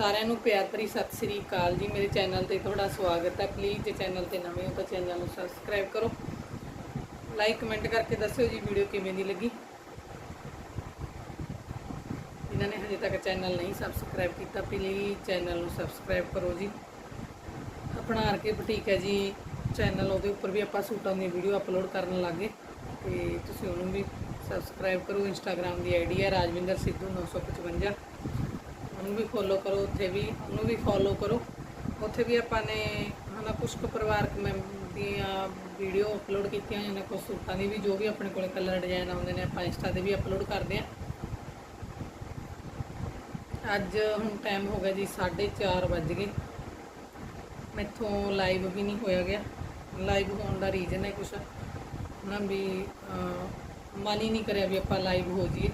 ਸਾਰਿਆਂ ਨੂੰ ਪਿਆਰ ਭਰੀ ਸਤਿ ਸ੍ਰੀ ਅਕਾਲ ਜੀ। ਮੇਰੇ ਚੈਨਲ ਤੇ ਤੁਹਾਡਾ ਸਵਾਗਤ ਹੈ। ਪਲੀਜ਼ ਜੇ ਚੈਨਲ ਤੇ ਨਵੇਂ ਹੋ ਤਾਂ ਚੈਨਲ ਨੂੰ ਸਬਸਕ੍ਰਾਈਬ ਕਰੋ। ਲਾਈਕ ਕਮੈਂਟ ਕਰਕੇ ਦੱਸਿਓ ਜੀ ਵੀਡੀਓ ਕਿਵੇਂ ਦੀ ਲੱਗੀ। ਜਿਨ੍ਹਾਂ ਨੇ ਹਜੇ ਤੱਕ ਚੈਨਲ ਨਹੀਂ ਸਬਸਕ੍ਰਾਈਬ ਕੀਤਾ ਪਲੀਜ਼ ਚੈਨਲ ਨੂੰ ਸਬਸਕ੍ਰਾਈਬ ਕਰੋ ਜੀ। ਆਪਣਾ ਆਰ ਕੇ ਬੁਟੀਕ ਹੈ ਜੀ। ਚੈਨਲ ਉਹਦੇ ਉੱਪਰ ਵੀ ਆਪਾਂ ਸੂਟਾਂ ਦੀ ਵੀਡੀਓ ਅਪਲੋਡ ਕਰਨ ਲੱਗੇ। ਤੇ ਤੁਸੀਂ ਉਹਨੂੰ ਵੀ ਸਬਸਕ੍ਰਾਈਬ ਕਰੋ। ਇੰਸਟਾਗ੍ਰam ਦੀ ਆਈਡੀ ਹੈ ਰਾਜਵਿੰਦਰ ਸਿੱਧੂ 955 ਉਹਨੂੰ ਵੀ ਫੋਲੋ ਕਰੋ, ਉੱਥੇ ਵੀ ਉਹਨੂੰ ਵੀ ਫੋਲੋ ਕਰੋ। ਉੱਥੇ ਵੀ ਆਪਾਂ ਨੇ ਹਨਾ ਕੁਝ ਕੁ ਪਰਿਵਾਰਕ ਮੈਂਬਰ ਦੀਆਂ ਵੀਡੀਓ ਅਪਲੋਡ ਕੀਤੀਆਂ ਜਾਂ ਨੇ ਕੁਝ ਸੂਟਾਂ ਦੀ ਵੀ, ਜੋ ਵੀ ਆਪਣੇ ਕੋਲੇ ਕਲਰ ਡਿਜ਼ਾਈਨ ਆਉਂਦੇ ਨੇ, ਆਪਾਂ ਇੰਸਟਾ ਤੇ ਵੀ ਅਪਲੋਡ ਕਰਦੇ ਆਂ ਅੱਜ ਹੁਣ ਟਾਈਮ ਹੋ ਗਿਆ ਜੀ 4:30 ਵੱਜ ਗਏ। ਮੈਥੋਂ ਲਾਈਵ ਵੀ ਨਹੀਂ ਹੋਇਆ ਗਿਆ। ਲਾਈਵ ਹੋਣ ਦਾ ਰੀਜ਼ਨ ਹੈ ਕੁਛ। ਨਾ ਵੀ ਮਨ ਹੀ ਨਹੀਂ ਕਰਿਆ ਵੀ ਆਪਾਂ ਲਾਈਵ ਹੋ ਜਾਈਏ।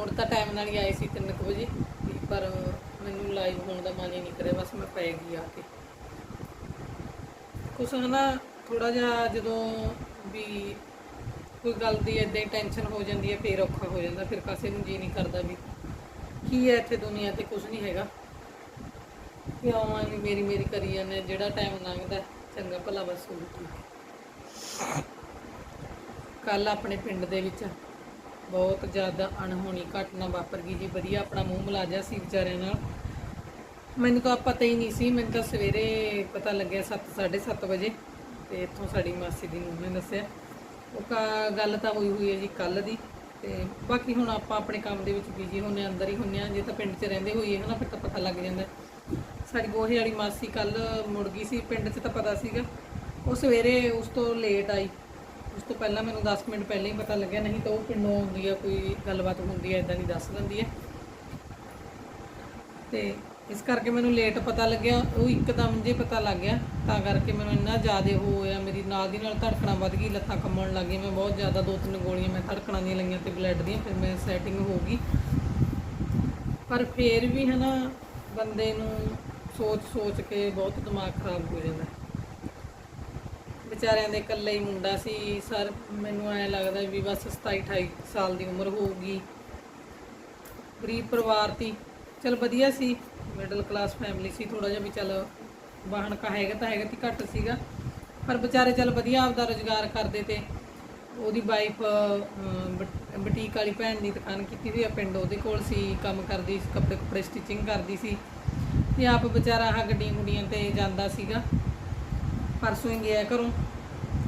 ਹੁਣ ਤਾਂ ਟਾਈਮ ਨਾਲ ਹੀ ਆਏ ਸੀ 3 ਵਜੇ ਪਰ ਮੈਨੂੰ ਲਾਈਵ ਹੋਣ ਦਾ ਮਨ ਹੀ ਨਹੀਂ ਕਰਿਆ, ਬਸ ਮੈਂ ਪੈ ਗਈ ਆ ਕੇ। ਕੁਛ ਨਾ ਥੋੜਾ ਜਿਹਾ ਜਦੋਂ ਵੀ ਕੋਈ ਗੱਲ ਦੀ ਇਦਾਂ ਹੀ ਟੈਨਸ਼ਨ ਹੋ ਜਾਂਦੀ ਹੈ, ਫੇਰ ਔਖਾ ਹੋ ਜਾਂਦਾ, ਫਿਰ ਕਾਸੇ ਨੂੰ ਜੀ ਨਹੀਂ ਕਰਦਾ ਵੀ ਕੀ ਹੈ ਇੱਥੇ ਦੁਨੀਆ ਤੇ ਕੁਝ ਨਹੀਂ ਹੈਗਾ। ਕਿ ਆਵਾਂ ਵੀ ਮੇਰੀ ਮੇਰੀ ਕਰੀ ਜਾਂਦੇ ਜਿਹੜਾ ਟਾਈਮ ਲੰਘਦਾ, ਚੰਗਾ ਭਲਾ ਬਸ ਉਹ ਠੀਕ ਕੱਲ ਆਪਣੇ ਪਿੰਡ ਦੇ ਵਿੱਚ ਬਹੁਤ ਜ਼ਿਆਦਾ ਅਣਹੋਣੀ ਘਟਨਾ ਵਾਪਰ ਗਈ ਜੀ, ਵਧੀਆ ਆਪਣਾ ਮੂੰਹ ਮਲਾਜਾ ਸੀ ਵਿਚਾਰਿਆਂ ਨਾਲ। ਮੈਨੂੰ ਤਾਂ ਪਤਾ ਹੀ ਨਹੀਂ ਸੀ, ਮੈਨੂੰ ਤਾਂ ਸਵੇਰੇ ਪਤਾ ਲੱਗਿਆ 7 7:30 ਵਜੇ ਤੇ ਇੱਥੋਂ ਸਾਡੀ ਮਾਸੀ ਦੀ ਨੂੰਹ ਨੇ ਦੱਸਿਆ। ਉਹ ਕਾ- ਗੱਲ ਤਾਂ ਹੋਈ ਹੋਈ ਹੈ ਜੀ ਕੱਲ ਦੀ ਤੇ ਬਾਕੀ ਹੁਣ ਆਪਾਂ ਆਪਣੇ ਕੰਮ ਦੇ ਵਿੱਚ ਬਿਜ਼ੀ ਹੁੰਨੇ ਅੰਦਰ ਹੀ ਹੁੰਨੇ ਆ ਜੇ ਤਾਂ ਪਿੰਡ 'ਚ ਰਹਿੰਦੇ ਹੋਈਏ ਹਨਾ, ਫਿਰ ਤਾਂ ਪਤਾ ਲੱਗ ਜਾਂਦਾ। ਸਾਡੀ ਗੋਹੇ ਵਾਲੀ ਮਾਸੀ ਕੱਲ ਮੁੜ ਗਈ ਸੀ, ਪਿੰਡ 'ਚ ਤਾਂ ਪਤਾ ਸੀਗਾ। ਉਹ ਸਵੇਰੇ ਉਸ ਤੋਂ ਲੇਟ ਆਈ। ਉਸ ਤੋਂ ਪਹਿਲਾਂ ਮੈਨੂੰ 10 ਮਿੰਟ ਪਹਿਲਾਂ ਹੀ ਪਤਾ ਲੱਗਿਆ, ਨਹੀਂ ਤਾਂ ਉਹ ਪਿੰਡੋਂ ਆਉਂਦੀ ਆ, ਕੋਈ ਗੱਲਬਾਤ ਹੁੰਦੀ ਹੈ ਇਦਾਂ ਦੀ ਦੱਸ ਦਿੰਦੀ ਹੈ ਤੇ ਇਸ ਕਰਕੇ ਮੈਨੂੰ ਲੇਟ ਪਤਾ ਲੱਗਿਆ, ਉਹ ਇੱਕਦਮ ਜੇ ਪਤਾ ਲੱਗ ਗਿਆ, ਤਾਂ ਕਰਕੇ ਮੈਨੂੰ ਇੰਨਾ ਜ਼ਿਆਦਾ ਹੋ ਹੋਇਆ, ਮੇਰੀ ਨਾਲ ਦੀ ਨਾਲ ਧੜਕਣਾ ਵੱਧ ਗਈ, ਲੱਤਾਂ ਕੰਮਣ ਲੱਗ ਗਈਆਂ, ਮੈਂ ਬਹੁਤ ਜ਼ਿਆਦਾ ਦੋ ਤਿੰਨ ਗੋਲੀਆਂ ਮੈਂ ਧੜਕਣਾਂ ਦੀਆਂ ਲਈਆਂ ਤੇ ਬਲੱਡ ਦੀਆਂ, ਫਿਰ ਮੈਂ ਸੈਟਿੰਗ ਹੋ ਗਈ। ਪਰ ਫੇਰ ਵੀ ਹਨਾ, ਬੰਦੇ ਨੂੰ ਸੋਚ ਸੋਚ ਕੇ ਬਹੁਤ ਦਿਮਾਗ ਖਰਾਬ ਹੋ ਜਾਂਦਾ। ਵਿਚਾਰਿਆਂ ਦੇ ਇਕੱਲੇ ਹੀ ਮੁੰਡਾ ਸੀ, ਸਰ, ਮੈਨੂੰ ਐ ਲੱਗਦਾ ਵੀ ਬਸ 27 28 ਸਾਲ ਦੀ ਉਮਰ ਹੋਊਗੀ। ਗਰੀਬ ਪਰਿਵਾਰ ਦੀ ਚਲ ਵਧੀਆ ਸੀ ਮਿਡਲ ਕਲਾਸ ਫੈਮਿਲੀ ਸੀ ਥੋੜਾ ਜਿਹਾ ਵੀ ਚਲ ਵਾਹਨ ਕਾ ਹੈਗਾ ਤਾਂ ਹੈਗਾ ਤੀ ਘੱਟ ਸੀਗਾ। ਪਰ ਵਿਚਾਰੇ ਚਲ ਵਧੀਆ ਆਪਦਾ ਰੋਜ਼ਗਾਰ ਕਰਦੇ ਤੇ ਉਹਦੀ ਵਾਈਫ ਬੁਟੀਕ ਵਾਲੀ ਭੈਣ ਦੀ ਦੁਕਾਨ ਕੀਤੀ ਹੋਈ ਆ, ਪਿੰਡ ਉਹਦੇ ਕੋਲ ਸੀ, ਕੰਮ ਕਰਦੀ ਸੀ, ਕੱਪੜੇ ਕੁਪੜੇ ਸਟਿਚਿੰਗ ਕਰਦੀ ਸੀ। ਤੇ ਆਪ ਵਿਚਾਰਾ ਆਹ ਗੱਡੀਆਂ ਗੁੱਡੀਆਂ ਤੇ ਜਾਂਦਾ ਸੀਗਾ। ਪਰਸੋਂ ਹੀ ਗਿਆ ਘਰੋਂ।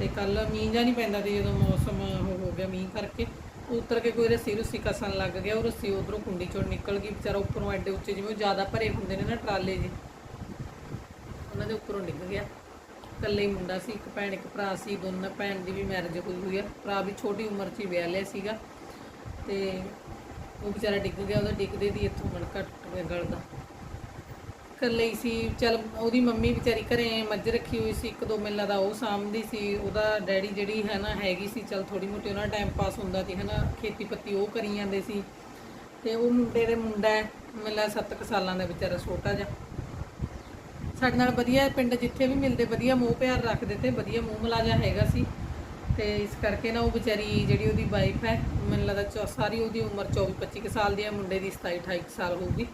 ਤੇ ਕੱਲ ਮੀਂਹ ਜਾਂ ਨਹੀਂ ਪੈਂਦਾ ਤੇ ਜਦੋਂ ਮੌਸਮ ਉਹ ਹੋ ਗਿਆ ਮੀਂਹ ਕਰਕੇ, ਉਤਰ ਕੇ ਕੋਈ ਰੱਸੀ ਰੁੱਸੀ ਕਸਣ ਲੱਗ ਗਿਆ, ਉਹ ਰੱਸੀ ਉਧਰੋਂ ਕੁੰਡੀ ਚੋਂ ਨਿਕਲ ਗਈ, ਵਿਚਾਰਾ ਉੱਪਰੋਂ ਐਡੇ ਉੱਚੇ ਜਿਵੇਂ ਉਹ ਜ਼ਿਆਦਾ ਭਰੇ ਹੁੰਦੇ ਨੇ ਨਾ ਟਰਾਲੇ ਜੀ ਉਹਨਾਂ ਦੇ ਉੱਪਰੋਂ ਡਿੱਗ ਗਿਆ। ਇਕੱਲੇ ਮੁੰਡਾ ਸੀ, ਇੱਕ ਭੈਣ, ਇੱਕ ਭਰਾ ਸੀ, ਦੋਨਾਂ ਭੈਣ ਦੀ ਵੀ ਮੈਰਿਜ ਹੋਈ ਹੋਈ ਆ, ਭਰਾ ਵੀ ਛੋਟੀ ਉਮਰ 'ਚ ਹੀ ਵਿਆਹ ਲਿਆ ਸੀਗਾ ਤੇ ਉਹ ਵਿਚਾਰਾ ਡਿੱਗ ਗਿਆ, ਉਹਦਾ ਡਿੱਗਦੇ ਦੀ ਇੱਥੋਂ ਮਣਕਾ ਟੁੱਟ ਗਿਆ ਗਲ ਦਾ। ਇਕੱਲੇ ਲਈ ਸੀ। ਚਲ ਉਹਦੀ ਮੰਮੀ ਵਿਚਾਰੀ ਘਰੇ ਮੱਝ ਰੱਖੀ ਹੋਈ ਸੀ। ਇੱਕ ਦੋ ਮਿਲਾਂ ਦਾ ਉਹ ਸਾਂਭਦੀ ਸੀ। ਉਹਦਾ ਡੈਡੀ ਜਿਹੜੀ ਹੈ ਨਾ ਹੈਗੀ ਸੀ। ਚਲ ਥੋੜੀ ਮੋਟੀ ਉਹਨਾਂ ਟਾਈਮ ਪਾਸ ਹੁੰਦਾ ਸੀ ਹੈ ਨਾ। ਖੇਤੀ ਪੱਤੀ ਉਹ ਕਰੀ ਜਾਂਦੇ ਸੀ। ਤੇ ਉਹ ਮੁੰਡੇ ਦੇ ਮੁੰਡਾ ਹੈ, ਮੈਨੂੰ ਲੱਗਦਾ ਸੱਤ ਕੁ ਸਾਲਾਂ ਦਾ ਵਿਚਾਰਾ ਛੋਟਾ ਜਿਹਾ। ਸਾਡੇ ਨਾਲ ਵਧੀਆ ਪਿੰਡ ਜਿੱਥੇ ਵੀ ਮਿਲਦੇ ਵਧੀਆ ਮੋਹ ਪਿਆਰ ਰੱਖਦੇ ਤੇ ਵਧੀਆ ਮੂੰਹ ਮਲਾਜਾ ਹੈਗਾ ਸੀ। ਤੇ ਇਸ ਕਰਕੇ ਨਾ ਉਹ ਵਿਚਾਰੀ ਜਿਹੜੀ ਉਹਦੀ ਵਾਈਫ ਹੈ ਮੈਨੂੰ ਲੱਗਦਾ ਚੌ- ਸਾਰੀ ਉਹਦੀ ਉਮਰ 24 25 ਕੁ ਸਾਲ ਦੀ ਹੈ। ਮੁੰਡੇ ਦੀ 27 28 ਕੁ ਸਾਲ ਹੋਊਗੀ।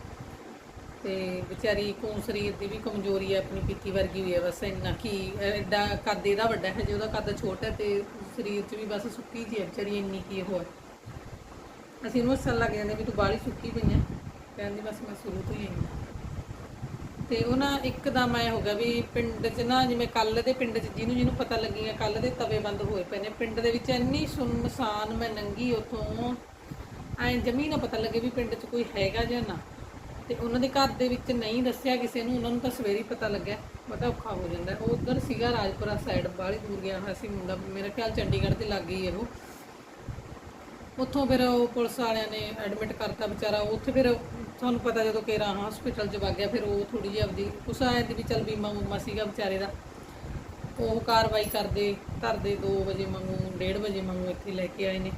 ਤੇ ਵਿਚਾਰੀ ਕੋਂ ਸਰੀਰ ਦੀ ਵੀ ਕਮਜ਼ੋਰੀ ਹੈ, ਆਪਣੀ ਪਿੱਤੀ ਵਰਗੀ ਹੋਈ ਹੈ, ਬਸ ਇੰਨਾ ਕੀ, ਐਡਾ ਕੱਦ ਇਹਦਾ ਵੱਡਾ ਹੈ, ਜੇ ਉਹਦਾ ਕੱਦ ਛੋਟਾ ਹੈ ਤੇ ਸਰੀਰ 'ਚ ਵੀ ਬਸ ਸੁੱਕੀ ਜਿਹੀ ਹੈ, ਵਿਚਾਰੀ ਇੰਨੀ ਕੀ ਹੋਰ ਅਸੀਂ ਉਹਨੂੰ ਹੱਸਣ ਲੱਗ ਜਾਂਦੇ ਵੀ ਤੂੰ ਬਾਹਲੀ ਸੁੱਕੀ ਪਈ ਹੈ। ਕਹਿੰਦੀ ਬਸ ਮੈਂ ਸ਼ੁਰੂ ਤੋਂ ਹੀ ਆਈ ਹਾਂ। ਤੇ ਉਹ ਨਾ ਇੱਕਦਮ ਐ ਹੋ ਗਿਆ ਵੀ ਪਿੰਡ 'ਚ ਨਾ ਜਿਵੇਂ ਕੱਲ ਦੇ ਪਿੰਡ 'ਚ ਜਿਹਨੂੰ ਜਿਹਨੂੰ ਪਤਾ ਲੱਗੀਆਂ ਕੱਲ ਦੇ ਤਵੇ ਬੰਦ ਹੋਏ ਪਏ ਨੇ, ਪਿੰਡ ਦੇ ਵਿੱਚ ਇੰਨੀ ਸੁੰਨਸਾਨ ਮੈਂ ਨੰਗੀ ਉਥੋਂ, ਐ ਜਮੀ ਨਾ ਪਤਾ ਲੱਗੇ ਵੀ ਪਿੰਡ 'ਚ ਕੋਈ ਹੈਗਾ ਜਾਂ ਨਾ। ਤੇ ਉਹਨਾਂ ਦੇ ਘਰ ਦੇ ਵਿੱਚ ਨਹੀਂ ਦੱਸਿਆ ਕਿਸੇ ਨੂੰ, ਉਹਨਾਂ ਨੂੰ ਤਾਂ ਸਵੇਰੇ ਹੀ ਪਤਾ ਲੱਗਿਆ, ਪਤਾ ਔਖਾ ਹੋ ਜਾਂਦਾ। ਉਹ ਉਧਰ ਸੀਗਾ ਰਾਜਪੁਰਾ ਸਾਈਡ ਬਾਹਲੀ ਦੂਰ ਗਿਆ ਹੋਇਆ ਸੀ ਮੁੰਡਾ, ਮੇਰਾ ਖਿਆਲ ਚੰਡੀਗੜ੍ਹ ਦੇ ਲੱਗ ਗਈ ਉਹ। ਉੱਥੋਂ ਫਿਰ ਉਹ ਪੁਲਿਸ ਵਾਲਿਆਂ ਨੇ ਐਡਮਿਟ ਕਰਤਾ ਵਿਚਾਰਾ ਉੱਥੇ ਫਿਰ ਤੁਹਾਨੂੰ ਪਤਾ ਜਦੋਂ ਕੇਰਾ ਹਸਪੀਟਲ 'ਚ ਵਗ ਗਿਆ, ਫਿਰ ਉਹ ਥੋੜੀ ਜਿਹੀ ਆਪਦੀ ਉਸ ਆਏ ਦੀ ਵੀ ਚਲ ਬੀਮਾ ਉਮਾ ਸੀਗਾ ਵਿਚਾਰੇ ਦਾ। ਉਹ ਕਾਰਵਾਈ ਕਰਦੇ ਧਰਦੇ 2 ਵਜੇ ਮੰਗੂ 1:30 ਵਜੇ ਮੰਗੂ ਇੱਥੇ ਲੈ ਕੇ ਆਏ ਨੇ।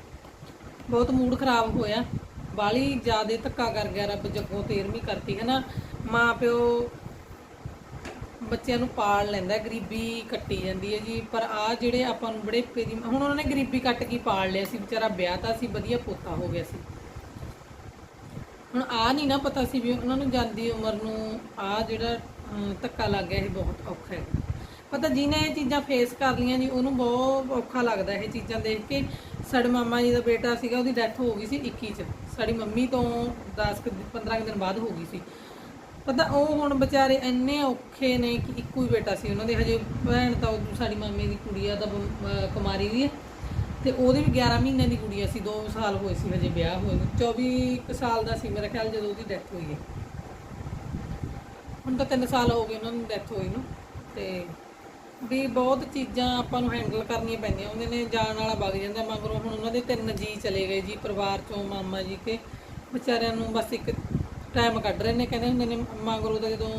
ਬਹੁਤ ਮੂਡ ਖਰਾਬ ਹੋਇਆ। ਬਾਲੀ ਜਿਆਦੇ ਧੱਕਾ ਕਰ ਗਿਆ ਰੱਬ ਜੱਗੋਂ 13ਵੀਂ ਕਰਤੀ ਹੈ ਨਾ ਮਾਂ ਪਿਓ ਬੱਚਿਆਂ ਨੂੰ ਪਾਲ ਲੈਂਦਾ, ਗਰੀਬੀ ਕੱਟੀ ਜਾਂਦੀ ਹੈ ਜੀ। ਪਰ ਆ ਜਿਹੜੇ ਆਪਾਂ ਨੂੰ ਬੜੇ ਦੀ ਹੁਣ ਉਹਨਾਂ ਨੇ ਗਰੀਬੀ ਕੱਟ ਕੇ ਪਾਲ ਲਿਆ ਸੀ, ਵਿਚਾਰਾ ਵਿਆਹ ਤਾਂ ਸੀ, ਵਧੀਆ ਪੋਤਾ ਹੋ ਗਿਆ ਸੀ। ਹੁਣ ਆ ਨਹੀਂ ਨਾ ਪਤਾ ਸੀ ਵੀ ਉਹਨਾਂ ਨੂੰ ਜਾਂਦੀ ਉਮਰ ਨੂੰ ਆ ਜਿਹੜਾ ਧੱਕਾ ਲੱਗ ਗਿਆ ਇਹ ਬਹੁਤ ਔਖਾ ਹੈ। ਪਤਾ ਜਿਹਨੇ ਇਹ ਚੀਜ਼ਾਂ ਫੇਸ ਕਰ ਲੀਆਂ ਜੀ, ਉਹਨੂੰ ਬਹੁਤ ਔਖਾ ਲੱਗਦਾ ਇਹ ਚੀਜ਼ਾਂ ਦੇਖ ਕੇ। ਸਾਡੇ ਮਾਮਾ ਜੀ ਦਾ ਬੇਟਾ ਸੀਗਾ, ਉਹਦੀ ਡੈਥ ਹੋ ਗਈ ਸੀ 21 ਚ। ਸਾਡੀ ਮੰਮੀ ਤੋਂ 10 ਕੁ ਦਿਨ- 15 ਕੁ ਦਿਨ ਬਾਅਦ ਹੋ ਗਈ ਸੀ। ਪਤਾ, ਉਹ ਹੁਣ ਵਿਚਾਰੇ ਇੰਨੇ ਔਖੇ ਨੇ ਕਿ ਇੱਕੋ ਹੀ ਬੇਟਾ ਸੀ ਉਹਨਾਂ ਦੇ। ਹਜੇ ਭੈਣ ਤਾਂ ਉਹ ਸਾਡੀ ਮਾਮੇ ਦੀ ਕੁੜੀ ਆ ਤਾਂ ਬ- ਕੁਮਾਰੀ ਦੀ ਹੈ। ਤੇ ਉਹਦੇ ਵੀ 11 ਮਹੀਨੇ ਦੀ ਕੁੜੀ ਸੀ 2 ਸਾਲ ਹੋਏ ਸੀ ਹਜੇ ਵਿਆਹ ਹੋਏ ਨੂੰ। 24 ਕੁ ਸਾਲ ਦਾ ਸੀ ਮੇਰਾ ਖਿਆਲ ਜਦੋਂ ਉਹਦੀ ਡੈਥ ਹੋਈ ਹੈ। ਹੁਣ ਤਾਂ 3 ਸਾਲ ਹੋ ਗਏ ਉਹਨਾਂ ਨੂੰ ਡੈਥ ਹੋਈ ਨੂੰ, ਤੇ ਵੀ ਬਹੁਤ ਚੀਜ਼ਾਂ ਆਪਾਂ ਨੂੰ ਹੈਂਡਲ ਕਰਨੀਆਂ ਪੈਂਦੀਆਂ। ਉਹਨਾਂ ਨੇ ਜਾਣ ਵਾਲਾ ਵਗ ਜਾਂਦਾ, ਮਗਰੋਂ ਹੁਣ ਉਹਨਾਂ ਦੇ ਤਿੰਨ ਜੀ ਚਲੇ ਗਏ ਜੀ, ਪਰਿਵਾਰ ਚੋਂ ਮਾਮਾ ਜੀ ਕੇ। ਵਿਚਾਰਿਆਂ ਨੂੰ ਬਸ ਇੱਕ ਟਾਈਮ ਕੱਢ ਰਹੇ ਨੇ, ਕਹਿੰਦੇ ਹੁੰਦੇ ਨੇ, ਮਗਰੋਂ ਦਾ ਜਦੋਂ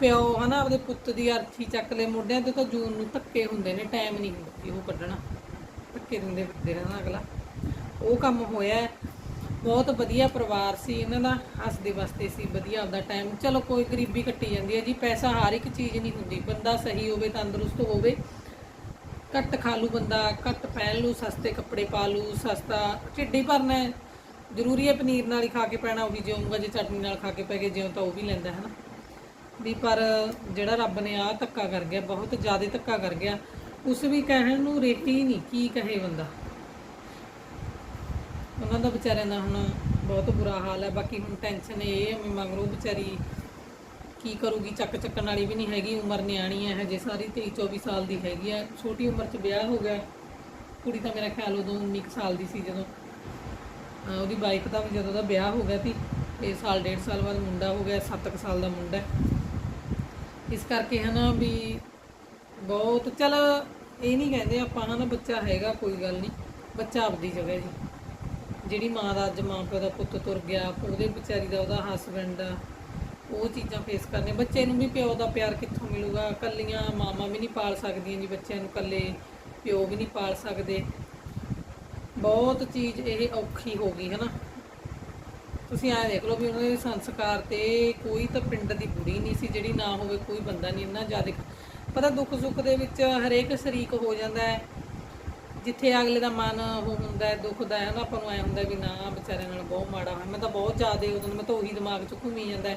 ਪਿਓ ਹਨਾ, ਆਪਦੇ ਪੁੱਤ ਦੀ ਅਰਥੀ ਚੱਕ ਲੈ ਮੋਢਿਆਂ ਤੇ ਤਾਂ ਜੂਨ ਨੂੰ ਧੱਕੇ ਹੁੰਦੇ ਨੇ ਟਾਈਮ ਨਹੀਂ ਹੁੰਦਾ ਉਹ ਕੱਢਣਾ। ਧੱਕੇ ਦਿੰਦੇ ਫਿਰਦੇ ਰਹਿਣਾ ਅਗਲਾ। ਉਹ ਕੰਮ ਹੋਇਆ। ਬਹੁਤ ਵਧੀਆ ਪਰਿਵਾਰ ਸੀ, ਇਹਨਾਂ ਦਾ ਹੱਸਦੇ ਵਸਦੇ ਸੀ, ਵਧੀਆ ਆਪਦਾ ਟਾਈਮ ਚਲੋ ਕੋਈ ਗਰੀਬੀ ਕੱਟੀ ਜਾਂਦੀ ਹੈ ਜੀ, ਪੈਸਾ ਹਰ ਇੱਕ ਚੀਜ਼ ਨਹੀਂ ਹੁੰਦੀ, ਬੰਦਾ ਸਹੀ ਹੋਵੇ, ਤੰਦਰੁਸਤ ਹੋਵੇ। ਘੱਟ ਖਾ ਲੂ ਬੰਦਾ, ਘੱਟ ਪਹਿਨ ਲੂ, ਸਸਤੇ ਕੱਪੜੇ ਪਾ ਲੂ, ਸਸਤਾ ਢਿੱਡ ਭਰਨਾ ਜ਼ਰੂਰੀ ਹੈ ਪਨੀਰ ਨਾਲ ਹੀ ਖਾ ਕੇ ਪੈਣਾ, ਉਹ ਵੀ ਜਿਉਂਗਾ ਜੇ ਚਟਨੀ ਨਾਲ ਖਾ ਕੇ ਪੈ ਗਏ, ਜਿਉਂ ਤਾਂ ਉਹ ਵੀ ਲੈਂਦਾ ਹੈ ਨਾ ਵੀ ਪਰ ਜਿਹੜਾ ਰੱਬ ਨੇ ਆ ਧੱਕਾ ਕਰ ਗਿਆ, ਬਹੁਤ ਜ਼ਿਆਦਾ ਧੱਕਾ ਕਰ ਗਿਆ, ਉਸ ਵੀ ਕਹਿਣ ਨੂੰ ਰੇਟੀ ਨਹੀਂ, ਕੀ ਕਹੇ ਬੰਦਾ। ਉਹਨਾਂ ਦਾ ਵਿਚਾਰਿਆਂ ਦਾ ਹੁਣ ਬਹੁਤ ਬੁਰਾ ਹਾਲ ਹੈ। ਬਾਕੀ ਹੁਣ ਟੈਨਸ਼ਨ ਇਹ ਹੈ ਵੀ ਮਗਰੋਂ ਵਿਚਾਰੀ ਕੀ ਕਰੂਗੀ? ਚੱਕ ਚੱਕਣ ਵਾਲੀ ਵੀ ਨਹੀਂ ਹੈਗੀ, ਉਮਰ ਨਿਆਣੀ ਹੈ, ਹਜੇ ਸਾਰੀ 23 24 ਸਾਲ ਦੀ ਹੈਗੀ ਹੈ। ਛੋਟੀ ਉਮਰ 'ਚ ਵਿਆਹ ਹੋ ਗਿਆ। ਕੁੜੀ ਤਾਂ ਮੇਰਾ ਖਿਆਲ ਉਦੋਂ 19 ਕੁ ਸਾਲ ਦੀ ਸੀ ਜਦੋਂ ਉਹਦੀ ਬਾਈਕ ਦਾ ਵੀ ਜਦੋਂ ਦਾ ਵਿਆਹ ਹੋ ਗਿਆ ਸੀ, ਤੇ ਸਾਲ, ਡੇਢ ਸਾਲ ਬਾਅਦ ਮੁੰਡਾ ਹੋ ਗਿਆ 7 ਕੁ ਸਾਲ ਦਾ ਮੁੰਡਾ ਇਸ ਕਰਕੇ ਹਨਾ ਵੀ ਬਹੁਤ, ਚਲ ਇਹ ਨਹੀਂ ਕਹਿੰਦੇ ਆਪਾਂ ਹਨਾ, ਬੱਚਾ ਹੈਗਾ, ਕੋਈ ਗੱਲ ਨਹੀਂ। ਬੱਚਾ ਆਪਦੀ ਜਗ੍ਹਾ ਜੀ। ਜਿਹੜੀ ਮਾਂ ਦਾ ਅੱਜ ਮਾਂ ਪਿਓ ਦਾ ਪੁੱਤ ਤੁਰ ਗਿਆ, ਉਹਦੇ ਵਿਚਾਰੀ ਦਾ, ਉਹਦਾ ਹਸਬੰਡ ਉਹ ਚੀਜ਼ਾਂ ਫੇਸ ਕਰਨੇ ਬੱਚੇ ਨੂੰ ਵੀ ਪਿਓ ਦਾ ਪਿਆਰ ਕਿੱਥੋਂ ਮਿਲੂਗਾ? ਕੱਲੀਆਂ ਮਾਵਾਂ ਵੀ ਨਹੀਂ ਪਾਲ ਸਕਦੀਆਂ ਜੀ, ਬੱਚਿਆਂ ਨੂੰ ਕੱਲੇ ਪਿਓ ਵੀ ਨਹੀਂ ਪਾਲ ਸਕਦੇ। ਬਹੁਤ ਚੀਜ਼ ਇਹ ਔਖੀ ਹੋ ਗਈ ਹੈ ਨਾ ਤੁਸੀਂ ਐਂ ਦੇਖ ਲਓ ਵੀ ਉਹਨਾਂ ਦੇ ਸੰਸਕਾਰ ਤੇ ਕੋਈ ਤਾਂ ਪਿੰਡ ਦੀ ਬੁੜੀ ਨਹੀਂ ਸੀ, ਜਿਹੜੀ ਨਾ ਹੋਵੇ ਕੋਈ ਬੰਦਾ ਨਹੀਂ, ਇੰਨਾ ਜ਼ਿਆਦਾ। ਪਤਾ ਦੁੱਖ ਸੁੱਖ ਦੇ ਵਿੱਚ ਹਰੇਕ ਸ਼ਰੀਕ ਹੋ ਜਾਂਦਾ ਹੈ। ਜਿੱਥੇ ਅਗਲੇ ਦਾ ਮਨ ਉਹ ਹੁੰਦਾ ਹੈ ਦੁਖਦਾ ਹੈ ਨਾ ਆਪਾਂ ਨੂੰ ਐ ਹੁੰਦਾ ਵੀ ਨਾ, ਵਿਚਾਰਿਆਂ ਨਾਲ ਬਹੁਤ ਮਾੜਾ ਹੋਇਆ। ਮੈਂ ਤਾਂ ਬਹੁਤ ਜ਼ਿਆਦਾ ਉਦੋਂ ਮੈਂ ਤਾਂ ਉਹੀ ਦਿਮਾਗ 'ਚ ਘੁੰਮੀ ਜਾਂਦਾ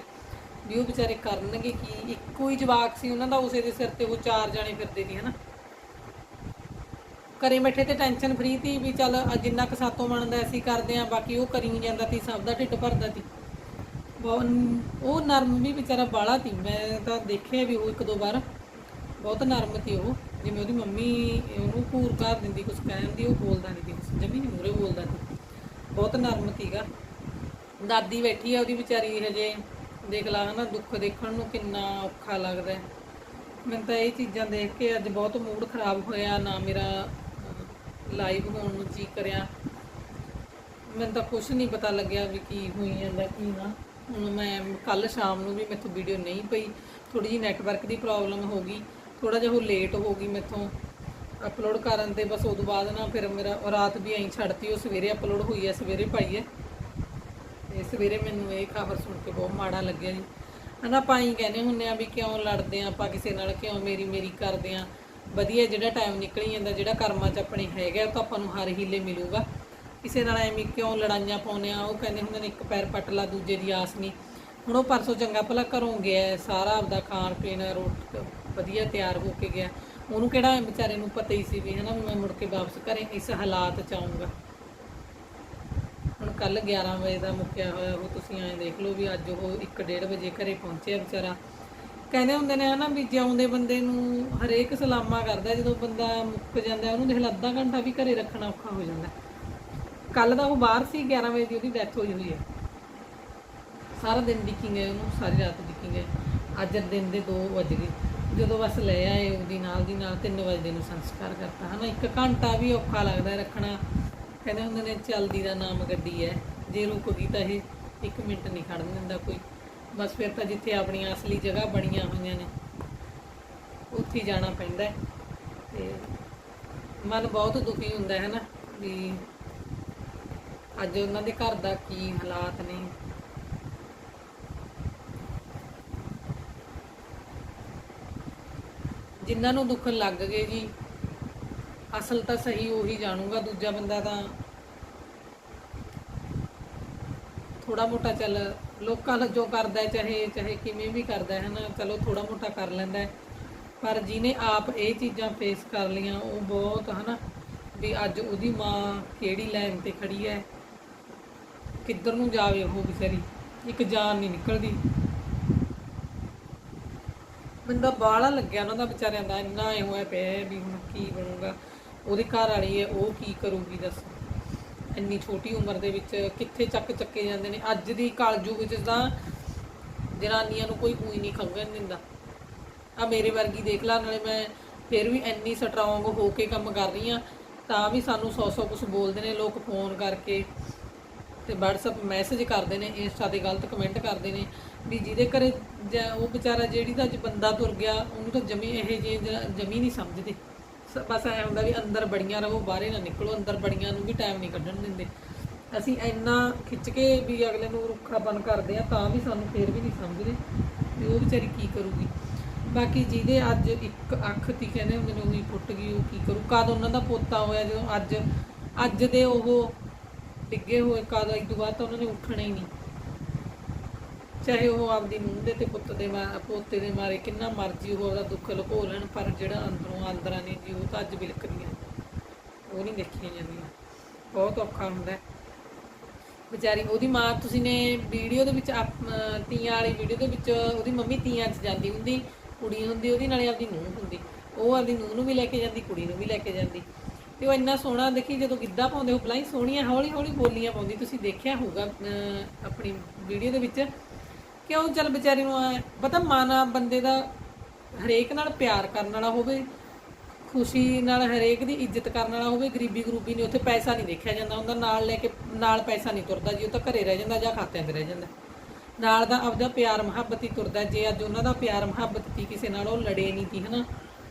ਵੀ ਉਹ ਵਿਚਾਰੇ ਕਰਨਗੇ ਕੀ? ਇੱਕੋ ਹੀ ਜਵਾਕ ਸੀ, ਉਹਨਾਂ ਦਾ ਉਸੇ ਦੇ ਸਿਰ ਤੇ ਉਹ ਚਾਰ ਜਾਣੇ ਫਿਰਦੇ ਸੀ, ਹਨਾ? ਘਰੇ ਬੈਠੇ ਤੇ ਟੈਨਸ਼ਨ ਫ੍ਰੀ ਤੀ ਵੀ ਚੱਲ ਜਿੰਨਾ ਕੁ ਸਾਤੋਂ ਬਣਦਾ ਅਸੀਂ ਕਰਦੇ ਆਂ ਬਾਕੀ ਉਹ ਕਰੀ ਜਾਂਦਾ ਤੀ ਸਭ ਦਾ ਢਿੱਡ ਭਰਦਾ ਤੀ ਬਹੁਤ ਉਹ ਨਰਮ ਵੀ ਵਿਚਾਰਾ ਬਾਲਾ ਤੀ ਮੈਂ ਤਾਂ ਦੇਖਿਆ ਵੀ ਉਹ ਇੱਕ ਦੋ ਵਾਰ, ਬਹੁਤ ਨਰਮ ਤੀ ਉਹ। ਜਿਵੇਂ ਉਹਦੀ ਮੰਮੀ ਉਹਨੂੰ ਘੂਰ ਘਾਰ ਦਿੰਦੀ ਕੁਝ ਕਹਿੰਦੀ ਉਹ ਬੋਲਦਾ ਨਹੀਂ ਤੀ ਕੁਛ ਜਮੀ ਨਹੀਂ ਮੂਰੇ ਬੋਲਦਾ ਤੀ ਬਹੁਤ ਨਰਮ ਸੀਗਾ। ਦਾਦੀ ਬੈਠੀ ਆ ਉਹਦੀ ਵਿਚਾਰੀ ਹਜੇ ਦੇਖ ਲਾ ਹਨਾ, ਦੁੱਖ ਦੇਖਣ ਨੂੰ ਕਿੰਨਾ ਔਖਾ ਲੱਗਦਾ ਮੈਨੂੰ ਤਾਂ ਇਹ ਚੀਜ਼ਾਂ ਦੇਖ ਕੇ ਅੱਜ ਬਹੁਤ ਮੂਡ ਖਰਾਬ ਹੋਇਆ, ਨਾ ਮੇਰਾ ਲਾਈਵ ਹੋਣ ਨੂੰ ਜੀ ਕਰਿਆ। ਮੈਨੂੰ ਤਾਂ ਕੁਝ ਨਹੀਂ ਪਤਾ ਲੱਗਿਆ ਵੀ ਕੀ ਹੋਈ ਜਾਂਦਾ, ਕੀ ਨਾ। ਹੁਣ ਮੈਂ ਕੱਲ ਸ਼ਾਮ ਨੂੰ ਵੀ ਮੈਥੋਂ ਵੀਡੀਓ ਨਹੀਂ ਪਈ। ਥੋੜੀ ਜਿਹੀ ਨੈਟਵਰਕ ਦੀ ਪ੍ਰੋਬਲਮ ਹੋ ਗਈ। ਥੋੜਾ ਜਿਹਾ ਉਹ ਲੇਟ ਹੋ ਗਈ ਮੈਥੋਂ ਅਪਲੋਡ ਕਰਨ ਤੇ ਬਸ ਉਦੋਂ ਬਾਅਦ ਨਾ ਫਿਰ ਮੇਰਾ ਰਾਤ ਵੀ ਐਂ ਛੱਡਤੀ, ਉਹ ਸਵੇਰੇ ਅਪਲੋਡ ਹੋਈ ਹੈ, ਸਵੇਰੇ ਪਾਈ ਹੈ। ਤੇ ਸਵੇਰੇ ਮੈਨੂੰ ਇਹ ਖਬਰ ਸੁਣ ਕੇ ਬਹੁਤ ਮਾੜਾ ਲੱਗਿਆ ਜੀ। ਹਨਾ ਆਪਾਂ ਹੀ ਕਹਿੰਦੇ ਹੁੰਨੇ ਆ ਵੀ ਕਿਉਂ ਲੜਦੇ ਆ ਆਪਾਂ ਕਿਸੇ ਨਾਲ ਕਿਉਂ ਮੇਰੀ ਮੇਰੀ ਕਰਦੇ ਆ ਵਧੀਆ ਜਿਹੜਾ ਟਾਈਮ ਨਿਕਲੀ ਜਾਂਦਾ, ਜਿਹੜਾ ਕਰਮਾਂ 'ਚ ਆਪਣੇ ਹੈਗਾ ਉਹ ਤਾਂ ਆਪਾਂ ਨੂੰ ਹਰ ਹੀਲੇ ਮਿਲੂਗਾ। ਕਿਸੇ ਨਾਲ ਐਵੇਂ ਕਿਉਂ ਲੜਾਈਆਂ ਪਾਉਂਦੇ ਆ ਉਹ ਕਹਿੰਦੇ ਹੁੰਦੇ ਨੇ ਇੱਕ ਪੈਰ ਪੱਟ ਲਾ, ਦੂਜੇ ਦੀ ਆਸ ਨਹੀਂ। ਹੁਣ ਉਹ ਪਰਸੋਂ ਚੰਗਾ ਭਲਾ ਘਰੋਂ ਗਿਆ, ਸਾਰਾ ਆਪਦਾ ਖਾਣ ਪੀਣ ਰੋਟ ਵਧੀਆ ਤਿਆਰ ਹੋ ਕੇ ਗਿਆ। ਉਹਨੂੰ ਕਿਹੜਾ ਵਿਚਾਰੇ ਨੂੰ ਪਤਾ ਹੀ ਸੀ ਵੀ ਹਨਾ ਮੈਂ ਮੁੜ ਕੇ ਵਾਪਸ ਘਰੇ ਇਸ ਹਾਲਾਤ 'ਚ ਆਊਂਗਾ। ਹੁਣ ਕੱਲ 11 ਵਜੇ ਦਾ ਮੁੱਕਿਆ ਹੋਇਆ, ਉਹ ਤੁਸੀਂ ਐਂ ਦੇਖ ਲਓ ਵੀ ਅੱਜ ਉਹ 1:30 ਵਜੇ ਘਰੇ ਪਹੁੰਚਿਆ ਵਿਚਾਰਾ। ਕਹਿੰਦੇ ਹੁੰਦੇ ਨੇ ਹਨਾ ਵੀ ਜਿਉਂਦੇ ਬੰਦੇ ਨੂੰ ਹਰੇਕ ਸਲਾਮਾ ਕਰਦਾ, ਜਦੋਂ ਬੰਦਾ ਮੁੱਕ ਜਾਂਦਾ, ਉਹਨੂੰ ਦੇਖ ਲਾ ਅੱਧਾ ਘੰਟਾ ਵੀ ਘਰੇ ਰੱਖਣਾ ਔਖਾ ਹੋ ਜਾਂਦਾ। ਕੱਲ ਦਾ ਉਹ ਬਾਹਰ ਸੀ 11 ਵਜੇ ਦੀ ਉਹਦੀ ਡੈਥ ਹੋਈ ਹੋਈ ਹੈ। ਸਾਰਾ ਦਿਨ ਡਿੱਕੀ ਗਏ ਉਹਨੂੰ, ਸਾਰੀ ਰਾਤ ਡਿੱਕੀ ਗਏ। ਅੱਜ ਦਿਨ ਦੇ 2 ਵਜ ਗਏ। ਜਦੋਂ ਬਸ ਲੈ ਆਏ ਉਹਦੀ ਨਾਲ ਦੀ ਨਾਲ 3 ਵਜੇ ਨੂੰ ਸੰਸਕਾਰ ਕਰਤਾ, ਹਨਾ? ਇੱਕ ਘੰਟਾ ਵੀ ਔਖਾ ਲੱਗਦਾ ਰੱਖਣਾ। ਕਹਿੰਦੇ ਹੁੰਦੇ ਨੇ, ਚਲਦੀ ਦਾ ਨਾਮ ਗੱਡੀ ਹੈ ਜੇ ਰੁਕ ਗਈ ਤਾਂ ਇਹ 1 ਮਿੰਟ ਨਹੀਂ ਖੜਨ ਦਿੰਦਾ ਕੋਈ। ਬਸ ਫਿਰ ਤਾਂ ਜਿੱਥੇ ਆਪਣੀਆਂ ਅਸਲੀ ਜਗ੍ਹਾ ਬਣੀਆਂ ਹੋਈਆਂ ਨੇ, ਉੱਥੇ ਜਾਣਾ ਪੈਂਦਾ ਹੈ ਤੇ ਮਨ ਬਹੁਤ ਦੁਖੀ ਹੁੰਦਾ ਹੈ ਨਾ ਵੀ ਅੱਜ ਉਹਨਾਂ ਦੇ ਘਰ ਦਾ ਕੀ ਹਾਲਾਤ ਨੇ। ਜਿਨ੍ਹਾਂ ਨੂੰ ਦੁੱਖ ਲੱਗ ਗਏ ਜੀ, ਅਸਲ ਤਾਂ ਸਹੀ ਉਹੀ ਜਾਣੂਗਾ, ਦੂਜਾ ਬੰਦਾ ਤਾਂ ਥੋੜਾ ਮੋਟਾ ਚੱਲ, ਲੋਕਾਂ ਦਾ ਜੋ ਕਰਦਾ ਚਾਹੇ ਚਾਹੇ ਕਿਵੇਂ ਵੀ ਕਰਦਾ ਹੈ ਨਾ ਚਲੋ ਥੋੜਾ ਮੋਟਾ ਕਰ ਲੈਂਦਾ ਪਰ ਜਿਹਨੇ ਆਪ ਇਹ ਚੀਜ਼ਾਂ ਫੇਸ ਕਰ ਲੀਆਂ ਉਹ ਬਹੁਤ, ਹਨਾ, ਵੀ ਅੱਜ ਉਹਦੀ ਮਾਂ ਕਿਹੜੀ ਲਾਈਨ ਤੇ ਖੜੀ ਹੈ, ਕਿੱਧਰ ਨੂੰ ਜਾਵੇ ਉਹ ਵਿਚਾਰੀ, ਇੱਕ ਜਾਨ ਨਹੀਂ ਨਿਕਲਦੀ। ਬੰਦਾ ਬਾਹਲਾ ਲੱਗਿਆ ਉਹਨਾਂ ਦਾ ਵਿਚਾਰਿਆਂ ਦਾ, ਇੰਨਾ ਇਹ ਹੋਇਆ ਪਿਆ ਹੈ ਵੀ ਹੁਣ ਕੀ ਬਣੂਗਾ। ਉਹਦੇ ਘਰ ਵਾਲੀ ਹੈ, ਉਹ ਕੀ ਕਰੂਗੀ ਦੱਸ। ਇੰਨੀ ਛੋਟੀ ਉਮਰ ਦੇ ਵਿੱਚ ਕਿੱਥੇ ਚੱਕ ਚੱਕੇ ਜਾਂਦੇ ਨੇ। ਅੱਜ ਦੀ ਕਲਯੁਗ ਵਿੱਚ ਤਾਂ ਜਨਾਨੀਆਂ ਨੂੰ ਕੋਈ ਪੂਈ ਨਹੀਂ ਖੰਗਣ ਦਿੰਦਾ। ਆ ਮੇਰੇ ਵਰਗੀ ਦੇਖ ਲਾ, ਨਾਲੇ ਮੈਂ ਫਿਰ ਵੀ ਇੰਨੀ ਸਟਰੋਂਗ ਹੋ ਕੇ ਕੰਮ ਕਰ ਰਹੀ ਆ ਤਾਂ ਵੀ ਸਾਨੂੰ ਸੌ ਸੌ ਕੁਝ ਬੋਲਦੇ ਨੇ, ਲੋਕ ਫੋਨ ਕਰਕੇ ਤੇ WhatsApp ਮੈਸੇਜ ਕਰਦੇ ਨੇ ਇੰਸਟਾ ਤੇ ਗਲਤ ਕਮੈਂਟ ਕਰਦੇ ਨੇ, ਵੀ ਜਿਹਦੇ ਘਰੇ ਉਹ ਵਿਚਾਰਾ ਜਿਹੜੀ ਦਾ ਅੱਜ ਬੰਦਾ ਤੁਰ ਗਿਆ, ਉਹਨੂੰ ਤਾਂ ਜਮੀ ਇਹ ਜੇ, ਜਮੀ ਨਹੀਂ ਸਮਝਦੇ। ਸ- ਬਸ ਐ ਹੁੰਦਾ ਵੀ ਅੰਦਰ ਬੜੀਆਂ ਰਹੋ, ਬਾਹਰੇ ਨਾ ਨਿਕਲੋ, ਅੰਦਰ ਬੜੀਆਂ ਨੂੰ ਵੀ ਟਾਈਮ ਨਹੀਂ ਕੱਢਣ ਦਿੰਦੇ। ਅਸੀਂ ਇੰਨਾ ਖਿੱਚ ਕੇ ਵੀ ਅਗਲੇ ਨੂੰ ਰੁੱਖਾਪਨ ਕਰਦੇ ਆ, ਤਾਂ ਵੀ ਸਾਨੂੰ ਫੇਰ ਵੀ ਨਹੀਂ ਸਮਝਦੇ ਵੀ ਉਹ ਵਿਚਾਰੀ ਕੀ ਕਰੂਗੀ? ਬਾਕੀ ਜਿਹਦੇ ਅੱਜ ਇੱਕ ਅੱਖ ਤੀ ਕਹਿੰਦੇ ਹੁੰਦੇ ਨੇ ਉਹੀ ਫੁੱਟ ਗਈ, ਉਹ ਕੀ ਕਰੂ? ਕਦ ਉਹਨਾਂ ਦਾ ਪੋਤਾ ਹੋਇਆ, ਜਦੋਂ ਅੱਜ ਅੱਜ ਦੇ ਉਹ ਡਿੱਗੇ ਹੋਏ, ਕਦ ਇਸ ਤੋਂ ਬਾਅਦ ਤਾਂ ਉਹਨਾਂ ਨੇ ਉੱਠਣਾ ਹੀ ਨਹੀਂ। ਚਾਹੇ ਉਹ ਆਪਦੀ ਨੂੰਹ ਦੇ ਤੇ ਪੁੱਤ ਦੇ ਮਾ- ਪੋਤੇ ਦੇ ਮਾਰੇ, ਕਿੰਨਾ ਮਰਜ਼ੀ ਉਹ ਉਹਦਾ ਦੁੱਖ ਲੁਕੋ ਲੈਣ, ਪਰ ਜਿਹੜਾ ਅੰਦਰੋਂ ਆਂਦਰਾਂ ਨੇ ਜੀ, ਉਹ ਤਾਂ ਅੱਜ ਬਿਲਕਦੀਆਂ ਉਹ ਨਹੀਂ ਦੇਖੀਆਂ ਜਾਂਦੀਆਂ। ਬਹੁਤ ਔਖਾ ਹੁੰਦਾ ਹੈ। ਵਿਚਾਰੀ, ਉਹਦੀ ਮਾਂ ਤੁਸੀਂ ਨੇ ਵੀਡੀਓ ਦੇ ਵਿੱਚ ਆਪ- ਅਹ, ਤੀਆਂ ਵਾਲੀ ਵੀਡੀਓ ਦੇ ਵਿੱਚ ਉਹਦੀ ਮੰਮੀ ਤੀਆਂ 'ਚ ਜਾਂਦੀ ਹੁੰਦੀ, ਕੁੜੀ ਹੁੰਦੀ, ਉਹਦੀ ਨਾਲੇ ਆਪਦੀ ਨੂੰਹ ਹੁੰਦੀ। ਉਹ ਆਪਦੀ ਨੂੰਹ ਨੂੰ ਵੀ ਲੈ ਕੇ ਜਾਂਦੀ, ਕੁੜੀ ਨੂੰ ਵੀ ਲੈ ਕੇ ਜਾਂਦੀ। ਤੇ ਉਹ ਇੰਨਾ ਸੋਹਣਾ ਦੇਖੀ, ਜਦੋਂ ਗਿੱਧਾ ਪਾਉਂਦੇ ਉਹ ਬਲਾਈ ਸੋਹਣੀਆਂ ਹੌਲੀ ਹੌਲੀ ਬੋਲੀਆਂ ਪਾਉਂਦੀ। ਤੁਸੀਂ ਦੇਖਿਆ ਹੋਊਗਾ, ਅਹ, ਆਪਣੀ ਵੀਡੀਓ ਦੇ ਵਿੱਚ ਕਿਉਂ ਚੱਲ ਵਿਚਾਰੀ ਨੂੰ ਐਂ, ਪਤਾ ਮਨ ਆ ਬੰਦੇ ਦਾ ਹਰੇਕ ਨਾਲ ਪਿਆਰ ਕਰਨ ਵਾਲਾ ਹੋਵੇ, ਖੁਸ਼ੀ ਨਾਲ ਹਰੇਕ ਦੀ ਇੱਜ਼ਤ ਕਰਨ ਵਾਲਾ ਹੋਵੇ, ਗਰੀਬੀ ਗਰੂਬੀ ਨੇ ਉੱਥੇ ਪੈਸਾ ਨਹੀਂ ਦੇਖਿਆ ਜਾਂਦਾ ਹੁੰਦਾ ਨਾਲ ਲੈ ਕੇ, ਨਾਲ ਪੈਸਾ ਨਹੀਂ ਤੁਰਦਾ ਜੀ, ਉਹ ਤਾਂ ਘਰੇ ਰਹਿ ਜਾਂਦਾ ਜਾਂ ਖਾਤਿਆਂ 'ਤੇ ਰਹਿ ਜਾਂਦਾ। ਨਾਲ ਦਾ ਆਪਦਾ ਪਿਆਰ ਮੁਹੱਬਤ ਹੀ ਤੁਰਦਾ, ਜੇ ਅੱਜ ਉਹਨਾਂ ਦਾ ਪਿਆਰ ਮੁਹੱਬਤ ਸੀ ਕਿਸੇ ਨਾਲ, ਉਹ ਲੜੇ ਨਹੀਂ ਸੀ ਹਨਾ।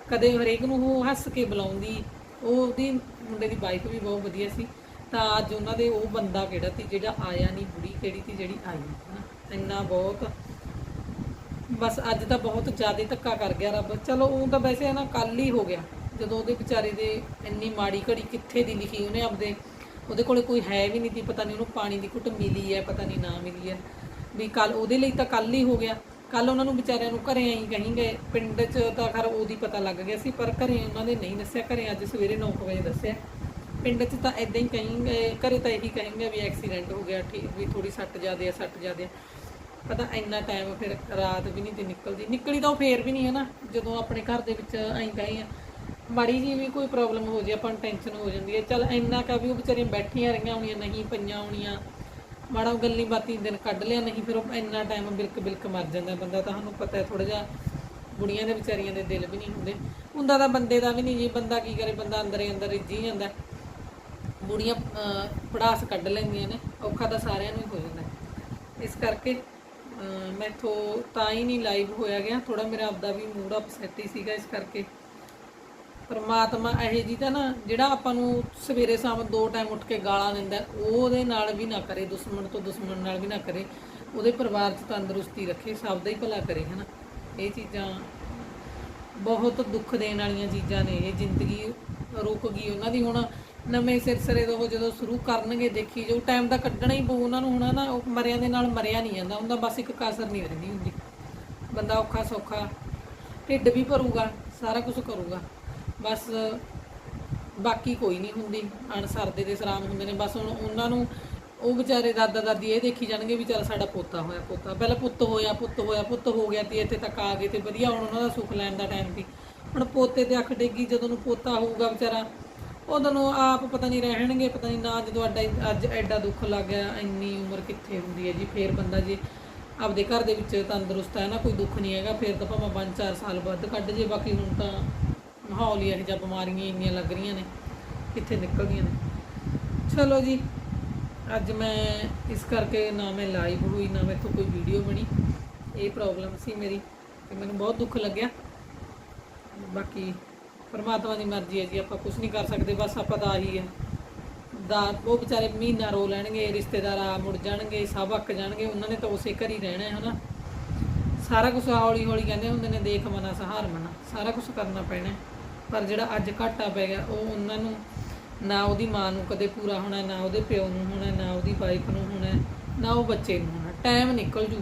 ਕਦੇ ਹਰੇਕ ਨੂੰ ਉਹ ਹੱਸ ਕੇ ਬੁਲਾਉਂਦੀ, ਉਹ ਉਹਦੀ ਮੁੰਡੇ ਦੀ ਵਾਈਫ ਵੀ ਬਹੁਤ ਵਧੀਆ ਸੀ, ਤਾਂ ਅੱਜ ਉਹਨਾਂ ਦੇ ਉਹ ਬੰਦਾ ਕਿਹੜਾ ਸੀ ਜਿਹੜਾ ਆਇਆ ਨਹੀਂ, ਬੁੜੀ ਕਿਹੜੀ ਸੀ ਜਿਹੜੀ ਆਈ ਹਨਾ। ਇੰਨਾ ਬਹੁਤ। ਬਸ ਅੱਜ ਤਾਂ ਬਹੁਤ ਜ਼ਿਆਦਾ ਧੱਕਾ ਕਰ ਗਿਆ ਰੱਬ। ਚਲੋ ਉਹ ਤਾਂ ਵੈਸੇ ਨਾ ਕੱਲ ਹੀ ਹੋ ਗਿਆ। ਜਦੋਂ ਉਹਦੇ ਵਿਚਾਰੇ ਦੇ ਇੰਨੀ ਮਾੜੀ ਘੜੀ ਕਿੱਥੇ ਦੀ ਲਿਖੀ ਉਹਨੇ ਆਪਦੇ। ਉਹਦੇ ਕੋਲੇ ਕੋਈ ਹੈ ਵੀ ਨਹੀਂ ਸੀ, ਪਤਾ ਨਹੀਂ ਉਹਨੂੰ ਪਾਣੀ ਦੀ ਘੁੱਟ ਮਿਲੀ ਹੈ, ਪਤਾ ਨਹੀਂ ਨਾ ਮਿਲੀ ਹੈ। ਵੀ ਕੱਲ ਉਹਦੇ ਲਈ ਤਾਂ ਕੱਲ ਹੀ ਹੋ ਗਿਆ। ਕੱਲ ਉਹਨਾਂ ਨੂੰ ਵਿਚਾਰਿਆਂ ਨੂੰ ਘਰੇ ਆਈ ਕਹੀਂਗੇ ਪਿੰਡ 'ਚ ਤਾਂ ਖਰ ਉਹਦੀ ਪਤਾ ਲੱਗ ਗਿਆ ਸੀ, ਪਰ ਘਰੇ ਉਹਨਾਂ ਦੇ ਨਹੀਂ ਦੱਸਿਆ। ਘਰੇ ਅੱਜ ਸਵੇਰੇ 9 ਵਜੇ ਦੱਸਿਆ। ਪਿੰਡ 'ਚ ਤਾਂ ਇਦਾਂ ਹੀ ਕਹੀਂਗੇ ਘਰੇ ਤਾਂ ਇਹੀ ਕਹੀਂਗੇ ਵੀ ਐਕਸੀਡੈਂਟ ਹੋ ਗਿਆ, ਠੀਕ, ਵੀ ਥੋੜੀ ਸੱਟ ਜ਼ਿਆਦੇ ਆ, ਸੱਟ ਜ਼ਿਆਦੇ ਆ। ਪਤਾ ਇੰਨਾ ਟਾਈਮ ਫਿਰ ਰਾਤ ਵੀ ਨਹੀਂ ਤੇ ਨਿਕਲਦੀ। ਨਿਕਲੀ ਤਾਂ ਉਹ ਫੇਰ ਵੀ ਨਹੀਂ ਹੈ ਨਾ, ਜਦੋਂ ਆਪਣੇ ਘਰ ਦੇ ਵਿੱਚ ਐਂ ਗਏ ਆ। ਮਾੜੀ ਜੀ ਵੀ ਕੋਈ ਪ੍ਰੋਬਲਮ ਹੋ ਜੇ, ਆਪਾਂ ਨੂੰ ਟੈਨਸ਼ਨ ਹੋ ਜਾਂਦੀ ਹੈ। ਚਲ ਇੰਨਾ ਕਾ ਵੀ ਉਹ ਵਿਚਾਰੀਆਂ ਬੈਠੀਆਂ ਰਹੀਆਂ ਹੋਣੀਆਂ, ਨਹੀਂ ਪਈਆਂ ਹੋਣੀਆਂ। ਮਾੜਾ ਉਹ ਗੱਲੀ ਬਾਤੀ ਦਿਨ ਕੱਢ ਲਿਆ, ਨਹੀਂ ਫਿਰ ਉਹ ਇੰਨਾ ਟਾਈਮ ਬਿਲਕ ਬਿਲਕ ਮਰ ਜਾਂਦਾ ਬੰਦਾ। ਤੁਹਾਨੂੰ ਪਤਾ ਹੈ ਥੋੜਾ ਜਿਹਾ ਬੁੜੀਆਂ ਦੇ ਵਿਚਾਰੀਆਂ ਦੇ ਦਿਲ ਵੀ ਨਹੀਂ ਹੁੰਦੇ। ਹੁੰਦਾ ਤਾਂ ਬੰਦੇ ਦਾ ਵੀ ਨਹੀਂ ਜੀ, ਬੰਦਾ ਕੀ ਕਰੇ, ਬੰਦਾ ਅੰਦਰੇ ਅੰਦਰ ਰਿੱਝੀ ਜਾਂਦਾ ਬੁੜੀਆਂ ਪੜਾਸ ਕੱਢ ਲੈਂਦੀਆਂ ਨੇ, ਔਖਾ ਤਾਂ ਸਾਰਿਆਂ ਨੂੰ ਹੀ ਹੋ ਜਾਂਦਾ ਇਸ ਕਰਕੇ ਮੈਥੋਂ ਤਾਂ ਹੀ ਨਹੀਂ ਲਾਈਵ ਹੋਇਆ ਗਿਆ ਥੋੜਾ ਮੇਰਾ ਆਪਦਾ ਵੀ ਮੂਡ ਅਪਸੈਟ ਹੀ ਸੀਗਾ ਇਸ ਕਰਕੇ। ਪਰਮਾਤਮਾ ਇਹ ਜੀ ਤਾਂ ਨਾ, ਜਿਹੜਾ ਆਪਾਂ ਨੂੰ ਸਵੇਰੇ ਸ਼ਾਮ ਦੋ ਟਾਈਮ ਉੱਠ ਕੇ ਗਾਲਾਂ ਦਿੰਦਾ, ਉਹਦੇ ਨਾਲ ਵੀ ਨਾ ਕਰੇ, ਦੁਸ਼ਮਣ ਤੋਂ ਦੁਸ਼ਮਣ ਨਾਲ ਵੀ ਨਾ ਕਰੇ। ਉਹਦੇ ਪਰਿਵਾਰ 'ਚ ਤੰਦਰੁਸਤੀ ਰੱਖੇ, ਸਭ ਦਾ ਹੀ ਭਲਾ ਕਰੇ, ਹਨਾ। ਇਹ ਚੀਜ਼ਾਂ ਬਹੁਤ ਦੁੱਖ ਦੇਣ ਵਾਲੀਆਂ ਚੀਜ਼ਾਂ ਨੇ, ਇਹ ਜ਼ਿੰਦਗੀ ਰੁਕ ਗਈ ਉਹਨਾਂ ਦੀ। ਹੁਣ ਨਵੇਂ ਸਿਰਸਰੇ ਤੋਂ ਉਹ ਜਦੋਂ ਸ਼ੁਰੂ ਕਰਨਗੇ, ਦੇਖੀ ਜੋ ਟਾਈਮ ਦਾ ਕੱਢਣਾ ਹੀ ਪਊ, ਉਹਨਾਂ ਨੂੰ ਹੁਣ ਨਾ ਉਹ ਮਰਿਆਂ ਦੇ ਨਾਲ ਮਰਿਆ ਨਹੀਂ ਜਾਂਦਾ। ਉਹਦਾ ਬਸ ਇੱਕ ਕਾਸਰ ਨਹੀਂ ਰਹਿੰਦੀ ਹੁੰਦੀ। ਬੰਦਾ ਔਖਾ ਸੌਖਾ ਢਿੱਡ ਵੀ ਭਰੂਗਾ, ਸਾਰਾ ਕੁਝ ਕਰੂਗਾ। ਬਸ ਬਾਕੀ ਕੋਈ ਨਹੀਂ ਹੁੰਦੀ। ਅਣਸਰਦੇ ਦੇ ਸਰਾਮ ਹੁੰਦੇ ਨੇ। ਬਸ ਹੁਣ ਉਹਨਾਂ ਨੂੰ ਉਹ ਵਿਚਾਰੇ ਦਾਦਾ ਦਾਦੀ ਇਹ ਦੇਖੀ ਜਾਣਗੇ ਵੀ ਚੱਲ ਸਾਡਾ ਪੋਤਾ ਹੋਇਆ, ਪੋਤਾ। ਪਹਿਲਾਂ ਪੁੱਤ ਹੋਇਆ ਪੁੱਤ ਹੋਇਆ, ਪੁੱਤ ਹੋ ਗਿਆ ਤੇ ਇੱਥੇ ਤੱਕ ਆ ਗਏ ਤੇ ਵਧੀਆ ਹੁਣ ਉਹਨਾਂ ਦਾ ਸੁੱਖ ਲੈਣ ਦਾ ਟਾਈਮ ਸੀ। ਹੁਣ ਪੋਤੇ ਤੇ ਅੱਖ ਡੇਗੀ ਜਦੋਂ ਨੂੰ ਪੋਤਾ ਹੋਊਗਾ ਵਿਚਾਰਾ ਉਦੋਂ ਨੂੰ ਆਪ ਪਤਾ ਨਹੀਂ ਰਹਿਣਗੇ, ਪਤਾ ਨਹੀਂ ਨਾ ਜਦੋਂ ਅੱਡਾ ਅੱਜ ਐਡਾ ਦੁੱਖ ਲੱਗ ਗਿਆ, ਇੰਨੀ ਉਮਰ ਕਿੱਥੇ ਹੁੰਦੀ ਹੈ ਜੀ? ਫੇਰ ਬੰਦਾ ਜੀ ਆਪਦੇ ਘਰ ਦੇ ਵਿੱਚ ਤੰਦਰੁਸਤ ਹੈ ਨਾ, ਕੋਈ ਦੁੱਖ ਨਹੀਂ ਹੈਗਾ, ਫੇਰ ਤਾਂ ਭਾਵੇਂ 5-4 ਸਾਲ ਵੱਧ ਕੱਢ ਜੇ, ਬਾਕੀ ਹੁਣ ਤਾਂ ਮਾਹੌਲ ਹੀ ਇਹੋ ਜਿਹਾ ਬਿਮਾਰੀਆਂ ਇੰਨੀਆਂ ਲੱਗ ਰਹੀਆਂ ਨੇ, ਕਿੱਥੇ ਨਿਕਲਦੀਆਂ ਨੇ। ਚਲੋ ਜੀ, ਅੱਜ ਮੈਂ ਇਸ ਕਰਕੇ ਨਾ ਮੈਂ ਲਾਈਵ ਹੋਈ, ਨਾ ਮੈਥੋਂ ਕੋਈ ਵੀਡੀਓ ਬਣੀ, ਇਹ ਪ੍ਰੋਬਲਮ ਸੀ ਮੇਰੀ, ਤੇ ਮੈਨੂੰ ਬਹੁਤ ਦੁੱਖ ਲੱਗਿਆ। ਬਾਕੀ ਪਰਮਾਤਮਾ ਦੀ ਮਰਜ਼ੀ ਹੈ ਜੀ, ਆਪਾਂ ਕੁਝ ਨਹੀਂ ਕਰ ਸਕਦੇ, ਬਸ ਆਪਾਂ ਤਾਂ ਆਹੀ ਹੈ। ਦਾ ਉਹ ਵਿਚਾਰੇ ਮਹੀਨਾ ਰੋ ਲੈਣਗੇ, ਰਿਸ਼ਤੇਦਾਰ ਆ ਮੁੜ ਜਾਣਗੇ, ਸਭ ਅੱਕ ਜਾਣਗੇ, ਉਹਨਾਂ ਨੇ ਤਾਂ ਉਸੇ ਘਰ ਹੀ ਰਹਿਣਾ ਹੈ, ਹਨਾ। ਸਾਰਾ ਕੁਝ ਹੌਲੀ ਹੌਲੀ ਕਹਿੰਦੇ ਹੁੰਦੇ ਨੇ, ਦੇਖ ਮਨਾ, ਸਹਾਰ ਮਨਾ, ਸਾਰਾ ਕੁਝ ਕਰਨਾ ਪੈਣਾ ਪਰ ਜਿਹੜਾ ਅੱਜ ਘਾਟਾ ਪੈ ਗਿਆ, ਉਹ ਉਹਨਾਂ ਨੂੰ ਨਾ ਉਹਦੀ ਮਾਂ ਨੂੰ ਕਦੇ ਪੂਰਾ ਹੋਣਾ, ਨਾ ਉਹਦੇ ਪਿਓ ਨੂੰ ਹੋਣਾ, ਨਾ ਉਹਦੀ ਵਾਈਫ ਨੂੰ ਹੋਣਾ, ਨਾ ਉਹ ਬੱਚੇ ਨੂੰ ਹੋਣਾ ਟਾਈਮ ਨਿਕਲ ਜੂ।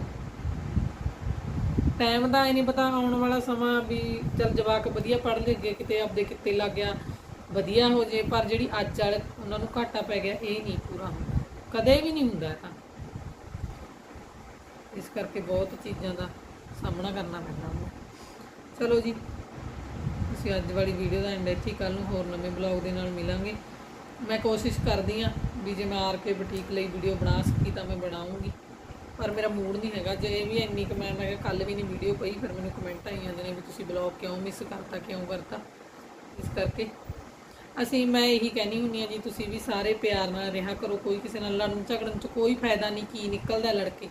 ਟਾਈਮ ਦਾ ਇਹ ਨਹੀਂ ਪਤਾ ਆਉਣ ਵਾਲਾ ਸਮਾਂ ਵੀ ਚਲ ਜਵਾਕ ਵਧੀਆ ਪੜ੍ਹ ਲਿਗੇ ਕਿਤੇ ਆਪਦੇ ਕਿੱਤੇ ਲੱਗ ਗਿਆ, ਵਧੀਆ ਹੋ ਜੇ, ਪਰ ਜਿਹੜੀ ਅੱਜ ਵਾਲੇ ਉਹਨਾਂ ਨੂੰ ਘਾਟਾ ਪੈ ਗਿਆ, ਇਹ ਨਹੀਂ ਪੂਰਾ ਹੁੰਦਾ। ਕਦੇ ਵੀ ਨਹੀਂ ਹੁੰਦਾ ਤਾਂ। ਇਸ ਕਰਕੇ ਬਹੁਤ ਚੀਜ਼ਾਂ ਦਾ ਸਾਹਮਣਾ ਕਰਨਾ ਪੈਂਦਾ ਉਹਨੂੰ। ਚਲੋ ਜੀ, ਅਸੀਂ ਅੱਜ ਵਾਲੀ ਵੀਡੀਓ ਦਾ ਐਂਡ ਇੱਥੇ ਕੱਲ ਨੂੰ ਹੋਰ ਨਵੇਂ ਬਲੌਗ ਦੇ ਨਾਲ ਮਿਲਾਂਗੇ। ਮੈਂ ਕੋਸ਼ਿਸ਼ ਕਰਦੀ ਆ ਵੀ ਜੇ ਮੈਂ ਆਰ ਕੇ ਬੁਟੀਕ ਲਈ ਵੀਡੀਓ ਬਣਾ ਸਕੀ ਤਾਂ ਮੈਂ ਬਣਾਉਂਗੀ। ਪਰ ਮੇਰਾ ਮੂਡ ਨਹੀਂ ਹੈਗਾ। ਜੇ ਵੀ ਇੰਨੀ ਕੁ ਮੈਂ ਮੈਂ ਕਿਹਾ ਕੱਲ ਵੀ ਨਹੀਂ ਵੀਡੀਓ ਪਈ, ਫਿਰ ਮੈਨੂੰ ਕਮੈਂਟ ਆਈ ਜਾਂਦੇ ਨੇ ਵੀ ਤੁਸੀਂ ਬਲੌਗ ਕਿਉਂ ਮਿਸ ਕਰਤਾ, ਕਿਉਂ ਕਰਤਾ ਇਸ ਕਰਕੇ। ਅਸੀਂ ਮੈਂ ਇਹੀ ਕਹਿਣੀ ਹੁੰਨੀ ਆ ਜੀ, ਤੁਸੀਂ ਵੀ ਸਾਰੇ ਪਿਆਰ ਨਾਲ ਰਿਹਾ ਕਰੋ। ਕੋਈ ਕਿਸੇ ਨਾਲ ਲੜਨ ਝਗੜਨ ਚ ਕੋਈ ਫਾਇਦਾ ਨਹੀਂ, ਕੀ ਨਿਕਲਦਾ ਲੜਕੇ?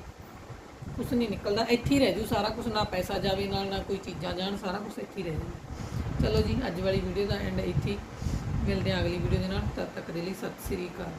ਕੁਛ ਨਹੀਂ ਨਿਕਲਦਾ। ਇੱਥੇ ਹੀ ਰਹਿ ਜੂ ਸਾਰਾ ਕੁਝ ਨਾ ਪੈਸਾ ਜਾਵੇ ਨਾਲ, ਨਾ ਕੋਈ ਚੀਜ਼ਾਂ ਜਾਣ, ਸਾਰਾ ਕੁਝ ਇੱਥੇ ਹੀ ਰਹਿ ਜੂ ਚਲੋ ਜੀ, ਅੱਜ ਵਾਲੀ ਵੀਡੀਓ ਦਾ ਐਂਡ ਇੱਥੇ ਮਿਲਦੇ ਹਾਂ ਅਗਲੀ ਵੀਡੀਓ ਦੇ ਨਾਲ। ਤਦ ਤੱਕ ਦੇ ਲਈ ਸਤਿ ਸ੍ਰੀ ਅਕਾਲ।